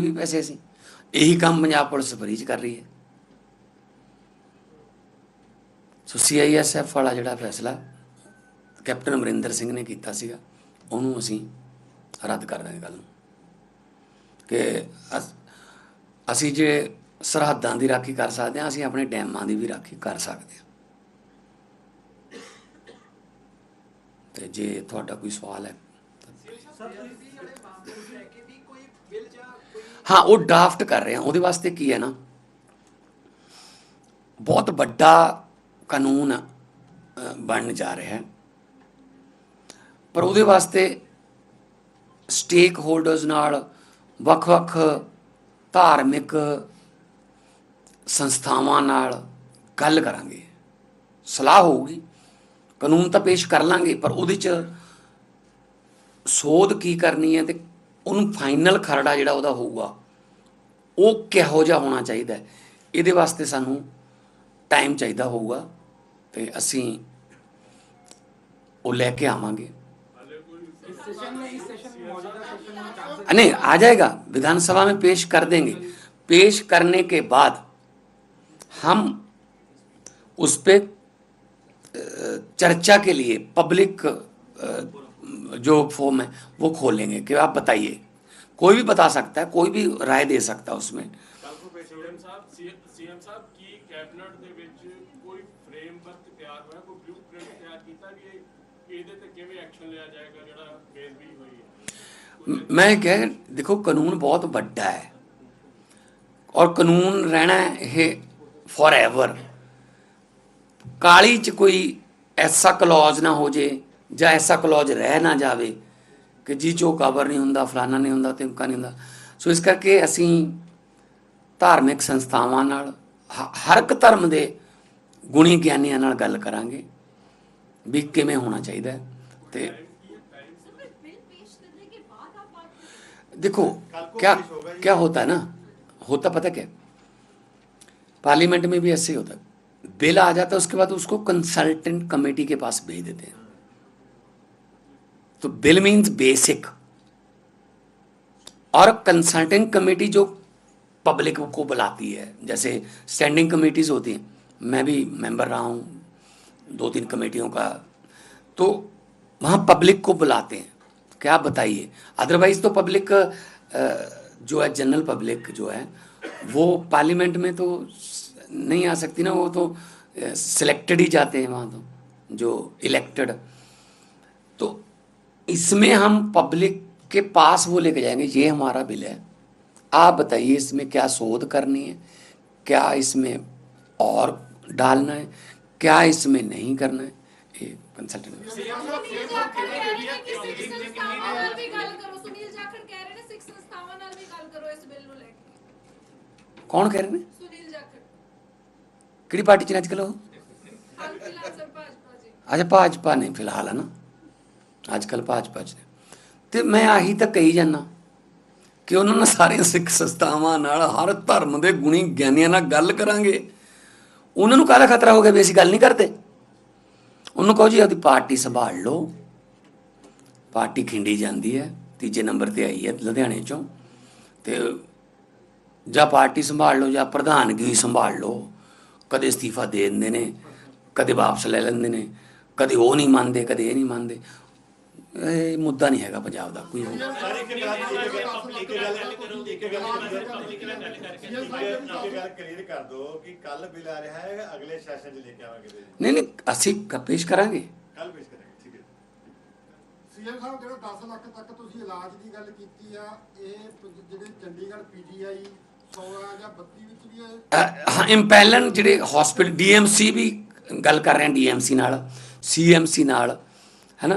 ਵੀ ਪੈਸੇ ਸੀ ਇਹੀ ਕੰਮ ਪੰਜਾਬ ਪੁਲਿਸ ਫਰੀ ਕਰ ਰਹੀ ਹੈ। ਸੋ ਸੀਆਈਐਸਐਫ ਵਾਲਾ ਜਿਹੜਾ ਫੈਸਲਾ ਕੈਪਟਨ ਅਮਰਿੰਦਰ ਸਿੰਘ ਨੇ ਕੀਤਾ ਸੀਗਾ, ਉਹਨੂੰ ਅਸੀਂ ਰੱਦ ਕਰ ਦਾਂਗੇ ਕੱਲ ਨੂੰ। ਕਿ ਅਸੀਂ ਜੇ ਸਰਹੱਦਾਂ ਦੀ ਰਾਖੀ ਕਰ ਸਕਦੇ ਹਾਂ, ਅਸੀਂ ਆਪਣੇ ਡੈਮਾਂ ਦੀ ਵੀ ਰਾਖੀ ਕਰ ਸਕਦੇ ਹਾਂ। ਤੇ ਜੇ ਤੁਹਾਡਾ ਕੋਈ ਸਵਾਲ ਹੈ ਹਾਂ ਉਹ ਡਰਾਫਟ ਕਰ ਰਹੇ ਹਾਂ ਉਹਦੇ ਵਾਸਤੇ ਕੀ ਹੈ ਨਾ? ਬਹੁਤ ਵੱਡਾ ਕਾਨੂੰਨ ਅ, ਬਣਨ ਜਾ ਰਿਹਾ ਹੈ। ਪਰ ਉਹਦੇ ਵਾਸਤੇ ਸਟੇਕ ਹੋਲਡਰਸ ਨਾਲ ਵੱਖ-ਵੱਖ ਧਾਰਮਿਕ ਸੰਸਥਾਵਾਂ ਨਾਲ ਗੱਲ ਕਰਾਂਗੇ। ਸਲਾਹ ਹੋਊਗੀ। ਕਾਨੂੰਨ ਤਾਂ ਪੇਸ਼ ਕਰ ਲਾਂਗੇ ਪਰ ਉਹਦੇ ਚ ਸੋਧ ਕੀ ਕਰਨੀ ਹੈ ਤੇ ਉਹਨੂੰ ਫਾਈਨਲ ਖਰੜਾ ਜਿਹੜਾ ਉਹਦਾ ਹੋਊਗਾ ਉਹ ਕਿਹੋ ਜਿਹਾ ਹੋਣਾ ਚਾਹੀਦਾ ਹੈ ਇਹਦੇ ਵਾਸਤੇ ਸਾਨੂੰ ਟਾਈਮ ਚਾਹੀਦਾ ਹੋਊਗਾ ਤੇ ਅਸੀਂ ਉਹ ਲੈ ਕੇ ਆਵਾਂਗੇ नहीं आ जाएगा विधानसभा में पेश कर देंगे पेश करने के बाद हम उस पे अ, चर्चा के लिए पब्लिक अ, जो फॉर्म है वो खोलेंगे कि आप बताइए कोई भी बता सकता है कोई भी राय दे सकता है उसमें ਕੱਲ ਪ੍ਰੋਫੈਸਰ ਸੀਐਮ ਸਾਹਿਬ ਸੀਐਮ ਸਾਹਿਬ ਕੀ ਕੈਬਨਿਟ ਦੇ ਵਿੱਚ ਕੋਈ ਫਰੇਮਵਰਕ ਤਿਆਰ ਹੋਇਆ ਕੋਈ ਬਲੂਪ੍ਰਿੰਟ ਤਿਆਰ ਕੀਤਾ ਵੀ ਇਹ ਇਹਦੇ ਤੇ ਕਿਵੇਂ ਐਕਸ਼ਨ ਲਿਆ ਜਾਏਗਾ ਜਿਹੜਾ ਬੇਨਤੀ ਹੋਈ ਹੈ ਮ- ਮੈਂ ਕਹ ਦੇਖੋ ਕਾਨੂੰਨ ਬਹੁਤ ਵੱਡਾ ਹੈ ਔਰ ਕਾਨੂੰਨ ਰਹਿਣਾ ਇਹ ਫੋਰਐਵਰ ਕਾਲੀ ਚ ਕੋਈ ਐਸਾ ਕਲੌਜ ਨਾ ਹੋ ਜੇ ਜਾਂ ਐਸਾ ਕਲੌਜ ਰਹਿ ਨਾ ਜਾਵੇ ਕਿ ਜੀ ਚੋ ਕਬਰ ਨਹੀਂ ਹੁੰਦਾ ਫਲਾਨਾ ਨਹੀਂ ਹੁੰਦਾ ਤਿਮਕਾ ਨਹੀਂ ਹੁੰਦਾ ਸੋ ਇਸ ਕਰਕੇ ਅਸੀਂ ਧਾਰਮਿਕ ਸੰਸਥਾਵਾਂ ਨਾਲ ਹ- ਹਰ ਇੱਕ ਧਰਮ ਦੇ ਗੁਣੀ ਗਿਆਨੀਆਂ ਨਾਲ ਗੱਲ ਕਰਾਂਗੇ ਵੀ ਕਿਵੇਂ ਹੋਣਾ ਚਾਹੀਦਾ ਹੈ ਤੇ बिल पेश करने के बाद आप बात करें देखो क्या क्या होता है ना होता पता क्या पार्लियामेंट में भी ऐसे ही होता है बिल आ जाता है उसके बाद उसको कंसल्टेंट कमेटी के पास भेज देते हैं तो बिल मीन्स बेसिक और कंसल्टेंट कमेटी जो पब्लिक को बुलाती है, जैसे स्टैंडिंग कमेटीज होती हैं, मैं भी मेंबर रहा हूँ दो तीन कमेटियों का तो वहाँ पब्लिक को बुलाते हैं। क्या बताइए? अदरवाइज़ तो पब्लिक जो है जनरल पब्लिक जो है, वो पार्लियामेंट में तो नहीं आ सकती ना, वो तो सिलेक्टेड ही जाते हैं वहाँ तो जो इलेक्टेड तो इसमें हम पब्लिक के पास वो लेके जाएंगे ये हमारा बिल है आप बताइए इसमें क्या शोध करनी है क्या इसमें और डालना है क्या इसमें नहीं करना है ये कंसल्टेंट ਸੁਨੀਲ ਜਾਖੜ ਕਹਿ ਰਹੇ ਨੇ ਕਿ ਸਿੱਖ ਸੰਸਥਾਵਾਂ ਨਾਲ ਵੀ ਗੱਲ ਕਰੋ ਸੁਨੀਲ ਜਾਖੜ ਕਹਿ ਰਹੇ ਨੇ ਸਿੱਖ ਸੰਸਥਾਵਾਂ ਨਾਲ ਵੀ ਗੱਲ ਕਰੋ ਇਸ ਬਿੱਲ ਨੂੰ ਲੈ ਕੇ ਕੌਣ ਕਹਿ ਰਹੇ ਨੇ ਸੁਨੀਲ ਜਾਖੜ ਕਿਹੜੀ ਪਾਰਟੀ ਚ ਨੇ ਅੱਜ ਕੱਲ੍ਹ ਉਹ ਹਾਲ ਫਿਲਹਾਲ ਸਰ ਭਾਜਪਾ ਜੀ ਅੱਛਾ ਭਾਜਪਾ ਨੇ ਫਿਲਹਾਲ ਹੈ ਨਾ ਅੱਜ ਕੱਲ੍ਹ ਭਾਜਪਾ ਚ ਨੇ ਤੇ ਮੈਂ ਆਹੀ ਤਾਂ ਕਹੀ ਜਾਂਦਾ ਕਿ ਉਹਨਾਂ ਨਾਲ ਸਾਰੀਆਂ ਸਿੱਖ ਸੰਸਥਾਵਾਂ ਨਾਲ ਹਰ ਧਰਮ ਦੇ ਗੁਣੀ ਗਿਆਨੀਆਂ ਨਾਲ ਗੱਲ ਕਰਾਂਗੇ। ਉਹਨਾਂ ਨੂੰ ਕਾਹਦਾ ਖਤਰਾ ਹੋ ਗਿਆ ਵੀ ਅਸੀਂ ਗੱਲ ਨਹੀਂ ਕਰਦੇ? ਉਹਨੂੰ ਕਹੋ ਜੀ, ਆਪਦੀ ਪਾਰਟੀ ਸੰਭਾਲ ਲਓ। ਪਾਰਟੀ ਖਿੰਡੀ ਜਾਂਦੀ ਹੈ, ਤੀਜੇ ਨੰਬਰ ਤੇ ਆਈ ਹੈ ਲੁਧਿਆਣੇ ਚੋਂ। ਤੇ ਜਾਂ ਪਾਰਟੀ ਸੰਭਾਲ ਲਓ, ਜਾਂ ਪ੍ਰਧਾਨਗੀ ਸੰਭਾਲ ਲਓ। ਕਦੇ ਅਸਤੀਫਾ ਦੇ ਦਿੰਦੇ ਨੇ, ਕਦੇ ਵਾਪਸ ਲੈ ਲੈਂਦੇ ਨੇ, ਕਦੇ ਉਹ ਨਹੀਂ ਮੰਨਦੇ, ਕਦੇ ਇਹ ਨਹੀਂ ਮੰਨਦੇ। ਇਹ ਮੁੱਦਾ ਨਹੀਂ ਹੈਗਾ ਪੰਜਾਬ ਦਾ ਕੋਈ ਆ ਨਹੀਂ ਨਹੀਂ ਅਸੀਂ ਪੇਸ਼ ਕਰਾਂਗੇ ਕੱਲ ਪੇਸ਼ ਕਰਾਂਗੇ। ਠੀਕ ਹੈ ਸੀਐਮ ਸਾਹਿਬ ਜਿਹੜਾ 10 ਲੱਖ ਤੱਕ ਤੁਸੀਂ ਇਲਾਜ ਦੀ ਗੱਲ ਕੀਤੀ ਆ ਇਹ ਜਿਹੜੇ ਚੰਡੀਗੜ੍ਹ ਪੀਜੀਆਈ 16 ਜਾਂ 32 ਵਿੱਚ ਵੀ ਹਾਂ ਇੰਪੈਲਨ ਜਿਹੜੇ ਹਸਪੀਟਲ ਡੀਐਮਸੀ ਵੀ ਗੱਲ ਕਰ ਰਹੇ ਹਾਂ ਡੀਐਮਸੀ ਨਾਲ ਸੀਐਮਸੀ ਨਾਲ ਹੈਨਾ?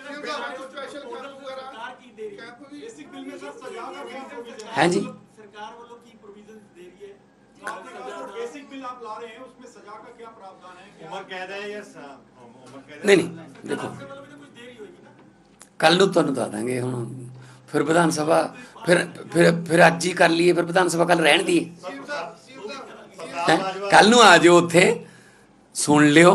ਸਰਕਾਰ ਕੀ ਦੇ ਰਹੀ ਹੈ ਬੇਸਿਕ ਬਿੱਲ ਵਿੱਚ ਸਜ਼ਾ ਦਾ ਹਾਂਜੀ ਸਰਕਾਰ ਵੱਲੋਂ ਕੀ बेसिक बिल आप ला रहे हैं उसमें सजा का क्या प्रावधान है क्या ਉਮਰ ਕੈਦ ਹੈ ਜਾਂ ਸ- ਉਮਰ ਕੈਦ ਹੈ? ਨਹੀਂ ਨਹੀਂ ਦੇਖੋ ਕੱਲ ਨੂੰ ਤੁਹਾਨੂੰ ਦੱਸ ਦਾਂਗੇ ਹੁਣ ਫਿਰ ਵਿਧਾਨ ਸਭਾ ਫਿਰ ਫਿਰ ਫਿਰ ਅੱਜ ਹੀ ਕਰ ਲਈਏ ਫਿਰ ਵਿਧਾਨ ਸਭਾ ਕੱਲ ਰਹਿਣ ਦੀ ਪ੍ਰਤਾਪ ਬਾਜਵਾ ਕੱਲ ਨੂੰ ਆ ਜਾਓ ਉੱਥੇ ਸੁਣ ਲਿਓ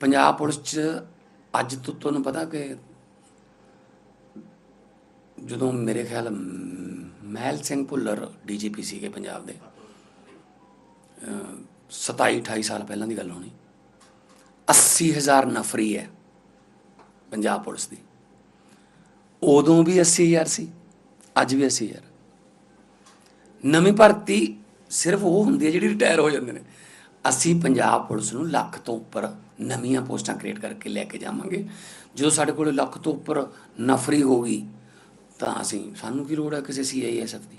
ਪੰਜਾਬ ਪੁਲਿਸ 'ਚ ਅੱਜ ਤੋਂ ਤੁਹਾਨੂੰ ਪਤਾ ਕਿ ਜਦੋਂ ਮੇਰੇ ਖਿਆਲ ਮਹਿਲ ਸਿੰਘ ਭੁੱਲਰ ਡੀਜੀਪੀ ਸੀਗੇ ਪੰਜਾਬ ਦੇ 27 28 ਸਾਲ ਪਹਿਲਾਂ ਦੀ ਗੱਲ ਹੋਣੀ। 80000 ਨਫਰੀ ਹੈ ਪੰਜਾਬ ਪੁਲਿਸ ਦੀ। ਉਦੋਂ ਵੀ 80000 ਸੀ ਅੱਜ ਵੀ 80000 ਨਵੀਂ ਭਰਤੀ ਸਿਰਫ ਉਹ ਹੁੰਦੀ ਹੈ ਜਿਹੜੀ ਰਿਟਾਇਰ ਹੋ ਜਾਂਦੇ ਨੇ। ਅਸੀਂ ਪੰਜਾਬ ਪੁਲਿਸ ਨੂੰ ਲੱਖ ਤੋਂ ਉੱਪਰ ਨਵੀਆਂ ਪੋਸਟਾਂ ਕ੍ਰੀਏਟ ਕਰਕੇ ਲੈ ਕੇ ਜਾਵਾਂਗੇ। ਜਦੋਂ ਸਾਡੇ ਕੋਲ ਲੱਖ ਤੋਂ ਉੱਪਰ ਨਫਰੀ ਹੋਗੀ ਤਾਂ ਅਸੀਂ ਸਾਨੂੰ ਕੀ ਲੋੜ ਹੈ ਕਿਸੇ ਸੀਆਈਐਸਐਫ ਦੀ?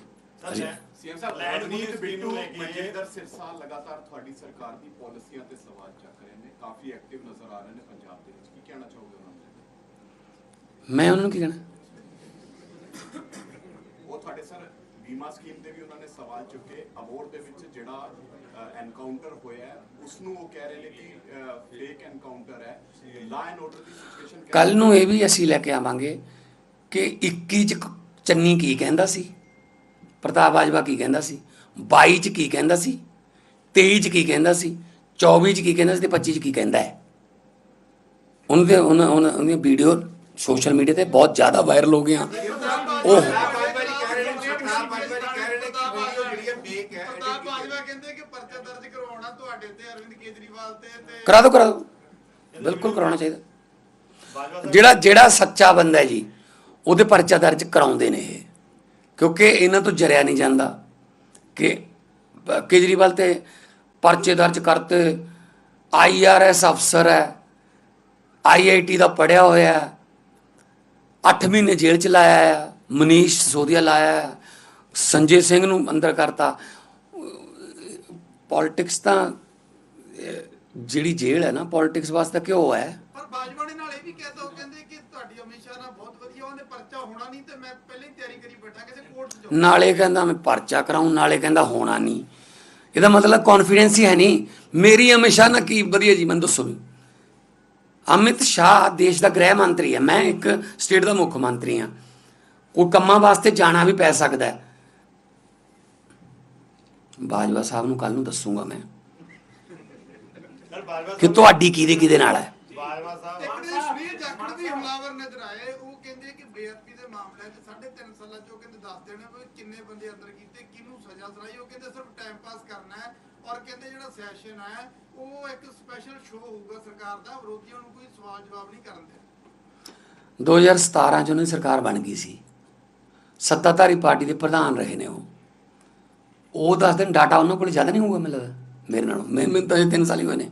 ਸੀਐਮ ਸਾਹਿਬ ਲੈਂਡਨੀਤ ਬਿੰਦੂ ਮਜੇਦਰ ਸਿਰਸਾ ਲਗਾਤਾਰ ਤੁਹਾਡੀ ਸਰਕਾਰ ਦੀ ਪਾਲਿਸੀਆਂ ਤੇ ਸਵਾਲ ਚੱਕ ਰਹੇ ਨੇ ਕਾਫੀ ਐਕਟਿਵ ਨਜ਼ਰ ਆ ਰਹੇ ਨੇ ਪੰਜਾਬ ਦੇ ਵਿੱਚ। ਕੀ ਕਹਿਣਾ ਚਾਹੋਗੇ ਉਹਨਾਂ ਨੂੰ? ਮੈਂ ਉਹਨਾਂ ਨੂੰ ਕੀ ਕਹਿਣਾ? ਉਹ ਤੁਹਾਡੇ ਸਰ ਬੀਮਾ ਸਕੀਮ ਤੇ ਵੀ ਉਹਨਾਂ ਨੇ ਸਵਾਲ ਚੁੱਕੇ ਅਬੋਰਡ ਦੇ ਵਿੱਚ ਜਿਹੜਾ ਐਨਕਾਊਂਟਰ ਹੋਇਆ ਉਸ ਨੂੰ ਉਹ ਕਹਿ ਰਹੇ ਨੇ ਕਿ ਫੇਕ ਐਨਕਾਊਂਟਰ ਹੈ। Law and order the situation ਕੱਲ ਨੂੰ ਇਹ ਵੀ ਅਸੀਂ ਲੈ ਕੇ ਆਵਾਂਗੇ ਕਿ 21 ਚ ਚੰਨੀ ਕੀ ਕਹਿੰਦਾ ਸੀ? ਪ੍ਰਤਾਪ ਬਾਜਵਾ ਕੀ ਕਹਿੰਦਾ ਸੀ? 22 ਚ ਕੀ ਕਹਿੰਦਾ ਸੀ? 23 ਚ ਕੀ ਕਹਿੰਦਾ ਸੀ? 24 ਚ ਕੀ ਕਹਿੰਦਾ ਸੀ ਤੇ 25 ਚ ਕੀ ਕਹਿੰਦਾ ਹੈ? ਉਹਨਾਂ ਦੇ ਉਹਨਾਂ ਉਹਨਾਂ- ਉਹਦੀਆਂ ਵੀਡੀਓ ਸੋਸ਼ਲ ਮੀਡੀਆ ਤੇ ਬਹੁਤ ਜ਼ਿਆਦਾ ਵਾਇਰਲ ਹੋ ਗਈਆਂ। ਉਹ ਪ੍ਰਤਾਪ ਬਾਜਵਾ ਕਹਿੰਦੇ ਕਿ ਪਰਚਾ ਦਰਜ ਕਰਵਾਉਣਾ ਤੁਹਾਡੇ ਤੇ ਅਰਵਿੰਦ ਕੇਜਰੀਵਾਲ ਤੇ ਤੇ ਕਰਾ ਦਿਓ ਕਰਾ ਦਿਓ ਬਿਲਕੁਲ ਕਰਾਉਣਾ ਚਾਹੀਦਾ। ਜਿਹੜਾ ਜਿਹੜਾ ਸੱਚਾ ਬੰਦਾ ਹੈ ਜੀ, ਉਹਦੇ ਪਰਚਾ ਦਰਜ ਕਰਾਉਂਦੇ ਨੇ ਇਹ। ਕਿਉਂਕਿ ਇਹਨਾਂ ਤੋਂ ਜਰਿਆ ਨਹੀਂ ਜਾਂਦਾ ਕਿ, ਕੇਜਰੀਵਾਲ ਤੇ ਪਰਚੇ ਦਰਜ ਕਰਤੇ। ਆਈਆਰਐਸ ਅਫਸਰ ਹੈ। ਆਈਆਈਟੀ ਦਾ ਪੜਿਆ ਹੋਇਆ ਹੈ। 8 ਮਹੀਨੇ ਜੇਲ੍ਹ ਚ ਲਾਇਆ ਹੈ। ਮਨੀਸ਼ ਸੋਦੀਆ ਲਾਇਆ ਹੈ। ਸੰਜੇ ਸਿੰਘ ਨੂੰ ਅੰਦਰ ਕਰਤਾ। ਪੋਲਿਟਿਕਸ ਤਾਂ ਜਿਹੜੀ ਜੇਲ੍ਹ ਹੈ ਨਾ ਪੋਲਿਟਿਕਸ ਵਾਸਤੇ ਕਿਉਂ ਹੈ? ਪਰ ਬਾਜਵਾ ਨੇ ਨਾਲ ਇਹ ਵੀ ਕਹਿਤਾ ਉਹ ਕਹਿੰਦੇ ਕਿ ਤੁਹਾਡੀ ਸ਼ਾਹ ਨਾਲ ਬਹੁਤ ਵਧੀਆ ਉਹਨੇ ਪਰਚਾ ਹੋਣਾ ਨਹੀਂ ਤੇ ਮੈਂ ਪਹਿਲਾਂ ਹੀ ਤਿਆਰੀ ਕਰੀ ਬੈਠਾ ਕਿਸੇ ਕੋਰਟ 'ਚ ਨਾਲੇ ਕਹਿੰਦਾ ਮੈਂ ਪਰਚਾ ਕਰਾਉਂ ਨਾਲੇ ਕਹਿੰਦਾ ਹੋਣਾ ਨਹੀਂ। ਇਹਦਾ ਮਤਲਬ ਕੌਨਫੀਡੈਂਸ ਹੀ ਹੈ ਨਹੀਂ। ਮੇਰੀ ਹਮੇਸ਼ਾ ਨਾ ਕੀ ਵਧੀਆ ਜੀ ਮੈਨੂੰ ਦੱਸੋ ਵੀ। ਅਮਿਤ ਸ਼ਾਹ ਦੇਸ਼ ਦਾ ਗ੍ਰਹਿ ਮੰਤਰੀ ਹੈ ਮੈਂ ਇੱਕ ਸਟੇਟ ਦਾ ਮੁੱਖ ਮੰਤਰੀ ਹਾਂ। ਕੋਈ ਕੰਮਾਂ ਵਾਸਤੇ ਜਾਣਾ ਵੀ ਪੈ ਸਕਦਾ ਹੈ। ਬਾਜਵਾ ਸਾਹਿਬ ਨੂੰ ਕੱਲ ਨੂੰ ਦੱਸੂਗਾ ਮੈਂ। ਕਿ ਤੁਹਾਡੀ ਕਿਹਦੇ ਕਿਹਦੇ ਨਾਲ ਹੈ? ਬਾਜਵਾ ਸਾਹਿਬ ਇੱਕ ਨੇ ਸੁਨੀਲ ਜਾਖੜ ਵੀ ਹਮਲਾਵਰ ਨਜ਼ਰ ਆਏ। ਉਹ ਕਹਿੰਦੇ ਕਿ ਬੇਅਦਬੀ ਦੇ ਮਾਮਲੇ 'ਚ 3.5 ਸਾਲਾਂ 'ਚ ਉਹ ਕਹਿੰਦੇ ਦੱਸ ਦੇਣਾ ਵੀ ਕਿੰਨੇ ਬੰਦੇ ਅੰਦਰ ਕੀਤੇ ਕਿਹਨੂੰ ਸਜ਼ਾ ਸੁਣਾਈ। ਉਹ ਕਹਿੰਦੇ ਸਿਰਫ ਟਾਈਮ ਪਾਸ ਕਰਨਾ ਹੈ ਔਰ ਕਹਿੰਦੇ ਜਿਹੜਾ ਸੈਸ਼ਨ ਹੈ ਉਹ ਇੱਕ ਸਪੈਸ਼ਲ ਸ਼ੋਅ ਹੋਊਗਾ ਸਰਕਾਰ ਦਾ। ਵਿਰੋਧੀਆਂ ਨੂੰ ਕੋਈ ਸਵਾਲ ਜਵਾਬ ਨਹੀਂ ਕਰਨ ਦੇ। 2017 ਚ ਉਹਨਾਂ ਦੀ ਸਰਕਾਰ ਬਣ ਗਈ ਸੀ। ਸੱਤਾਧਾਰੀ ਪਾਰਟੀ ਦੇ ਪ੍ਰਧਾਨ ਰਹੇ ਨੇ ਉਹ। ਉਹ ਦੱਸ ਦਿਨ ਡਾਟਾ ਉਹਨਾਂ ਕੋਲ ਜ਼ਿਆਦਾ ਨਹੀਂ ਹੋਊਗਾ ਮੈਨੂੰ ਲੱਗਦਾ। ਮੇਰੇ ਨਾਲੋਂ। ਮੈਂ ਮੈਨੂੰ ਤਾਂ 3 ਸਾਲ ਹੀ ਹੋਏ ਨੇ।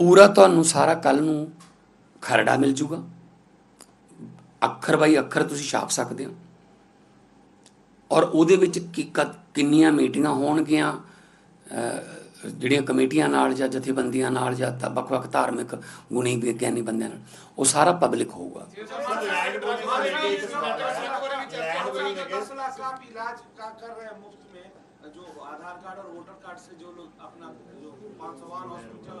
ਪੂਰਾ ਤੁਹਾਨੂੰ ਸਾਰਾ ਕੱਲ ਨੂੰ ਖਰੜਾ ਮਿਲ ਜੂਗਾ ਅੱਖਰ ਬਾਈ ਅੱਖਰ ਤੁਸੀਂ ਛਾਪ ਸਕਦੇ ਹੋ ਔਰ ਉਹਦੇ ਵਿੱਚ ਕੀ ਕ- ਕਿੰਨੀਆਂ ਮੀਟਿੰਗਾਂ ਹੋਣਗੀਆਂ ਅਹ, ਜਿਹੜੀਆਂ ਕਮੇਟੀਆਂ ਨਾਲ ਜਾਂ ਜਥੇਬੰਦੀਆਂ ਨਾਲ ਜਾਂ ਤਾਂ ਵੱਖ-ਵੱਖ ਧਾਰਮਿਕ ਗੁਣੀ ਵਿਗਿਆਨੀ ਬੰਦਿਆਂ ਨਾਲ ਉਹ ਸਾਰਾ ਪਬਲਿਕ ਹੋਊਗਾ दस लाख का आप इलाज का कर रहे हैं मुफ्त में जो आधार कार्ड और वोटर कार्ड से जो लोग अपना जो पाँच सौ वाहन हॉस्पिटल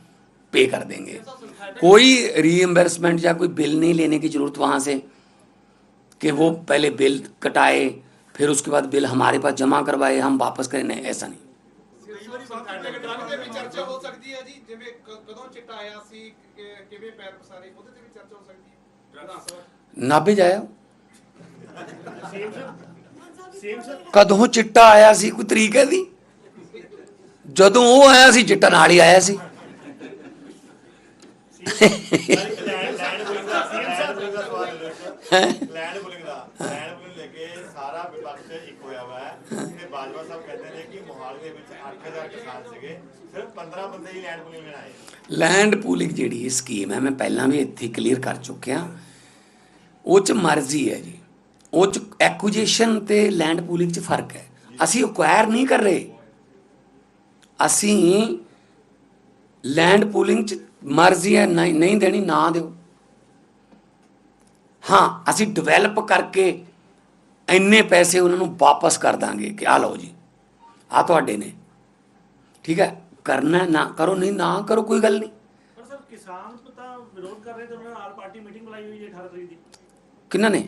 पे कर देंगे कोई रीएम्बर्समेंट या कोई बिल नहीं लेने की जरूरत वहाँ से कि वो पहले बिल कटाए फिर उसके बाद बिल हमारे पास जमा करवाए हम वापस करें नहीं ऐसा नहीं ਉਹਦੇ ਵੀ ਚਰਚਾ ਹੋ ਸਕਦੀ ਹੈ ਜੀ ਜਿਵੇਂ ਕ- ਕਦੋਂ ਚਿੱਟਾ ਆਇਆ ਸੀ ਕਿ- ਕਿਵੇਂ ਪੈਰ ਪਸਾਰੇ ਉਹਦੇ ਤੇ ਵੀ ਚਰਚਾ ਹੋ ਸਕਦੀ ਹੈ ਵਿਧਾਨ ਸਭਾ ਨਾਭੇ ਜਾਇਆ ਸੇਮ ਸਰ ਸੇਮ ਸਰ ਕਦੋਂ ਚਿੱਟਾ ਆਇਆ ਸੀ ਕੋਈ ਤਰੀਕ ਹੈ ਦੀ ਜਦੋਂ ਉਹ ਆਇਆ ਸੀ ਚਿੱਟਾ ਨਾਲ ਹੀ ਆਇਆ ਸੀ ਲੈਂਡ ਪੁਲਿੰਗ ਦਾ ਲੈਂਡ ਪੁਲਿੰਗ ਲੈ ਕੇ ਸਾਰਾ ਵਿਪਕਸ਼ ਇੱਕ ਹੋਇਆ ਵਾ ਹੈ ਤੇ ਬਾਜਵਾ ਸਾਹਿਬ ਕਹਿੰਦੇ ਨੇ ਕਿ ਮੋਹਾਲੀ ਦੇ ਵਿੱਚ 8000 ਕਿਸਾਨ ਸੀਗੇ ਸਿਰਫ 15 ਬੰਦੇ ਹੀ ਲੈਂਡ ਪੁਲਿੰਗ ਲੈਣ ਆਏ ਲੈਂਡ ਪੂਲਿੰਗ ਜਿਹੜੀ ਸਕੀਮ ਹੈ ਮੈਂ ਪਹਿਲਾਂ ਵੀ ਇੱਥੇ ਕਲੀਅਰ ਕਰ ਚੁੱਕਿਆ। ਉਹ ਚ ਮਰਜ਼ੀ ਹੈ ਜੀ। ਉਹ ਚ ਐਕੁਜੀਸ਼ਨ ਤੇ ਲੈਂਡ ਪੂਲਿੰਗ ਚ ਫ਼ਰਕ ਹੈ। ਅਸੀਂ ਅਕਵਾਇਰ ਨਹੀਂ ਕਰ ਰਹੇ। ਅਸੀਂ ਲੈਂਡ ਪੂਲਿੰਗ ਚ ਮਰਜ਼ੀ ਹੈ ਨਹੀਂ ਨਹੀਂ ਦੇਣੀ ਨਾ ਦਿਓ। ਹਾਂ ਅਸੀਂ ਡਿਵੈਲਪ ਕਰਕੇ ਇੰਨੇ ਪੈਸੇ ਉਹਨਾਂ ਨੂੰ ਵਾਪਸ ਕਰ ਦਾਂਗੇ ਕਿ ਆ ਲਓ ਜੀ ਆ ਤੁਹਾਡੇ ਨੇ। ਠੀਕ ਹੈ ਕਰਨਾ ਨਾ ਕਰੋ ਨਹੀਂ ਨਾ ਕਰੋ ਕੋਈ ਗੱਲ ਨਹੀਂ। ਪਰ ਸਰ ਕਿਸਾਨ ਤਾਂ ਵਿਰੋਧ ਕਰ ਰਹੇ ਤੇ ਉਹਨਾਂ ਨੇ ਆਲ ਪਾਰਟੀ ਮੀਟਿੰਗ ਬੁਲਾਈ ਹੋਈ ਹੈ 18 ਤਰੀਕ ਦੀ। ਕਿੰਨਾ ਨੇ?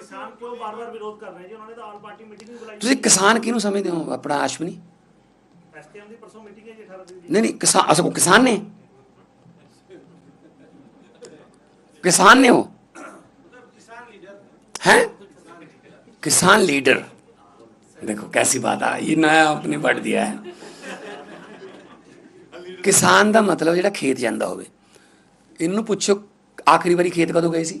ਕਿਸਾਨ ਕਿਉਂ ਬਾਰ-ਬਾਰ ਵਿਰੋਧ ਕਰ ਰਹੇ ਜੀ ਉਹਨਾਂ ਨੇ ਤਾਂ ਆਲ ਪਾਰਟੀ ਮੀਟਿੰਗ ਵੀ ਬੁਲਾਈ ਤੁਸੀਂ ਕਿਸਾਨ ਕਿਹਨੂੰ ਸਮਝਦੇ ਹੋ ਆਪਣਾ ਅਸ਼ਵਨੀ ਐਸਕੇਐਮ ਦੀ ਪਰਸੋਂ ਮੀਟਿੰਗ ਹੈ ਜੀ 18 ਤਰੀਕ ਦੀ ਨਹੀਂ ਨਹੀਂ ਕਿਸਾਨ ਅਸਲ ਉਹ ਕਿਸਾਨ ਨੇ ਕਿਸਾਨ ਨੇ ਉਹ किसान लीडर हैं किसान लीडर देखो कैसी बात आ ये नया आपने पढ़ दिया है ਕਿਸਾਨ ਦਾ ਮਤਲਬ ਜਿਹੜਾ ਖੇਤ ਜਾਂਦਾ ਹੋਵੇ ਇਹਨੂੰ ਪੁੱਛੋ ਆਖਰੀ ਵਾਰੀ ਖੇਤ ਕਦੋਂ ਗਏ ਸੀ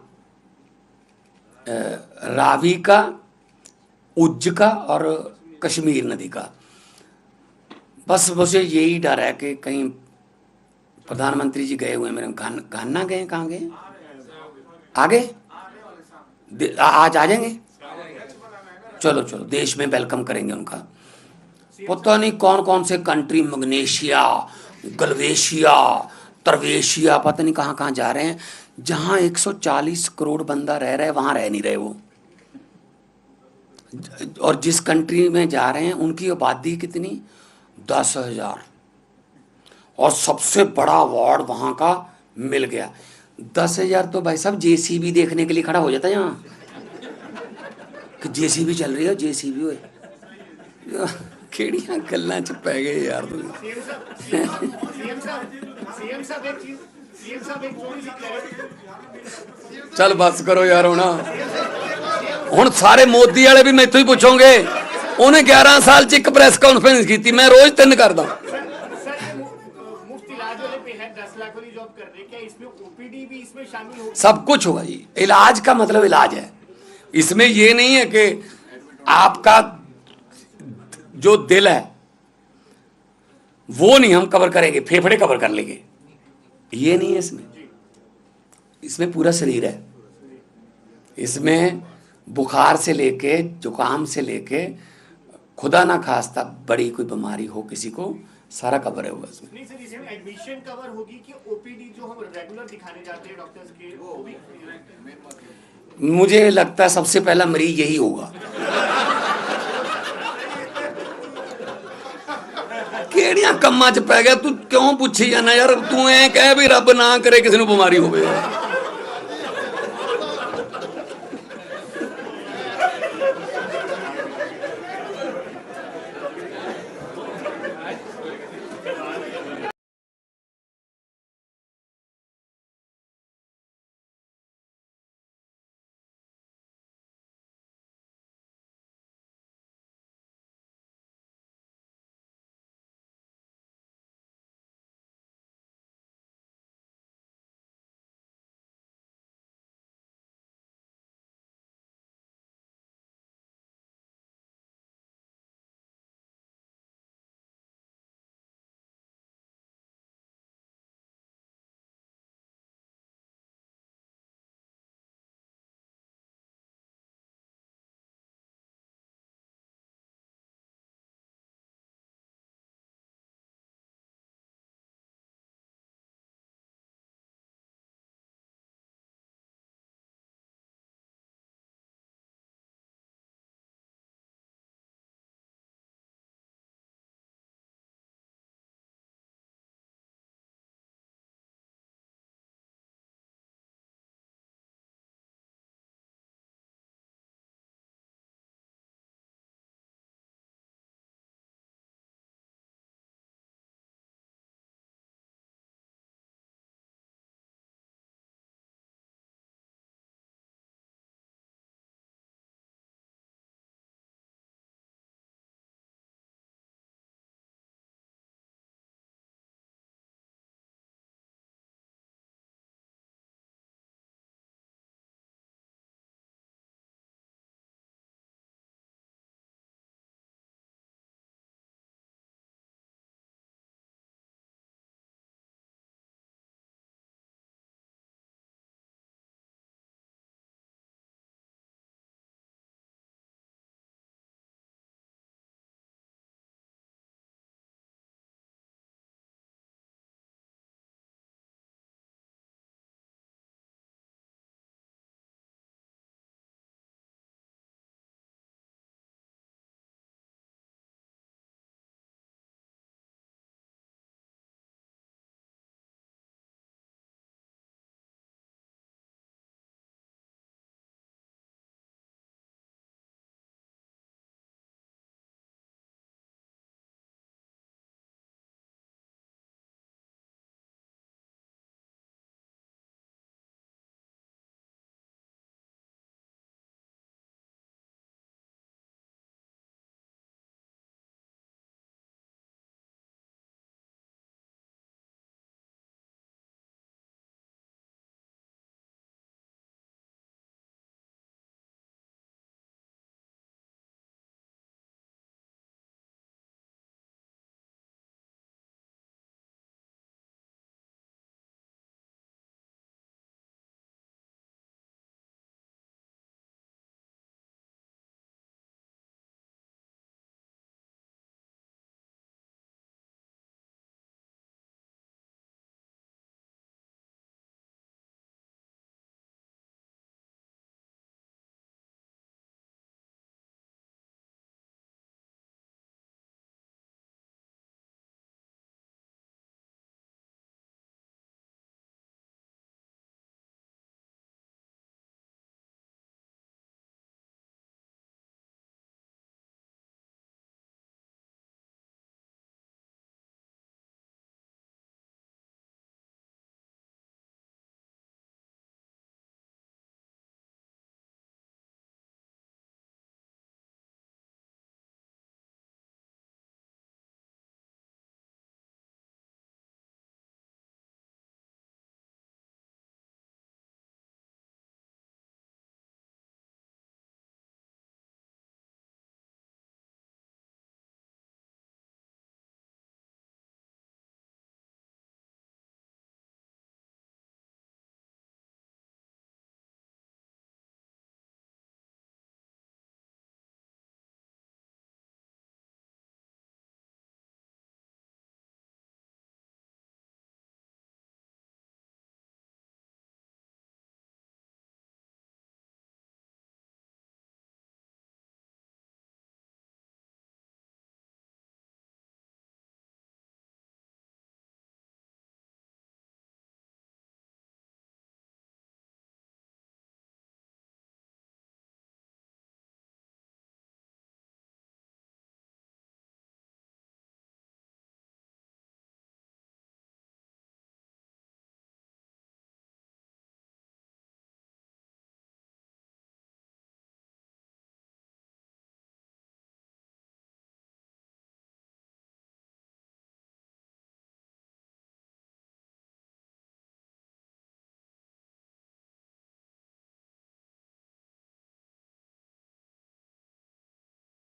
रावी का, उज्ज का और कश्मीर नदी का। बस मुझे यही डर है कि कहीं प्रधानमंत्री जी गए हुए मेरे घान गए कहाँ गए आ गए दे- आ- आज आ जाएँगे? चलो चलो, देश में वेलकम करेंगे उनका। पता नहीं कौन कौन से कंट्री मग्नेशिया, गलवेशिया, तरवेशिया, पता नहीं कहाँ कहाँ जा रहे हैं। जहाँ 140 करोड़ बंदा रह रहा है, वहाँ रह नहीं रहे वो। और जिस कंट्री में जा रहे हैं, उनकी आबादी कितनी? दस हज़ार। और सबसे बड़ा अवार्ड वहाँ का मिल गया। दस हज़ार तो भाई साहब जेसीबी देखने के लिए खड़ा हो जाता है यहाँ। कि जेसीबी चल रही है जेसीबी हो केड़ियाँ गल्ला च पै गए यार तुम ਸੀਐਮ ਸਾਹਿਬ ਸੀਐਮ ਸਾਹਿਬ ਇੱਕ ਚੀਜ਼ ਸੀਐਮ ਸਾਹਿਬ ਇੱਕ ਥੋੜੀ ਜਿਹੀ clarity- ਚੱਲ ਬੱਸ ਕਰੋ ਯਾਰ ਹੁਣ ਹੁਣ ਸਾਰੇ ਮੋਦੀ ਵਾਲੇ ਵੀ ਮੈਥੋਂ ਹੀ ਪੁੱਛੋਗੇ ਉਹਨੇ 11 ਸਾਲ ਚ ਇੱਕ ਪ੍ਰੈਸ ਕਾਨਫਰੰਸ ਕੀਤੀ ਮੈਂ ਰੋਜ਼ ਤਿੰਨ ਕਰਦਾ सर ये मु- मुफ्त इलाज वाले पे है दस लाख वाली जॉब कर रहे हैं क्या इसमें ओपीडी भी इसमें शामिल होगी सब कुछ होगा जी इलाज का मतलब इलाज है इसमें ये नहीं है कि आपका जो दिल है वो नहीं हम कवर करेंगे फेफड़े कवर कर लेंगे ये नहीं है इसमें। इसमें पूरा शरीर है। इसमें बुखार से लेके जुकाम से लेके खुदा ना खास्ता बड़ी कोई बीमारी हो किसी को सारा कवर है हुआ इसमें। नहीं सर इसमें एडमिशन कवर होगी कि ओपीडी जो हम रेगुलर दिखाने जाते हैं डॉक्टर्स के वो भी मुझे लगता है सबसे पहला मरीज़ यही होगा। ਕਿਹੜੀਆਂ ਕੰਮਾਂ 'ਚ ਪੈ ਗਿਆ? ਤੂੰ ਕਿਉਂ ਪੁੱਛੀ ਜਾਂਦਾ ਯਾਰ? ਤੂੰ ਐ ਕਹਿ ਵੀ ਰੱਬ ਨਾ ਕਰੇ ਕਿਸੇ ਨੂੰ ਬਿਮਾਰੀ ਹੋਵੇ।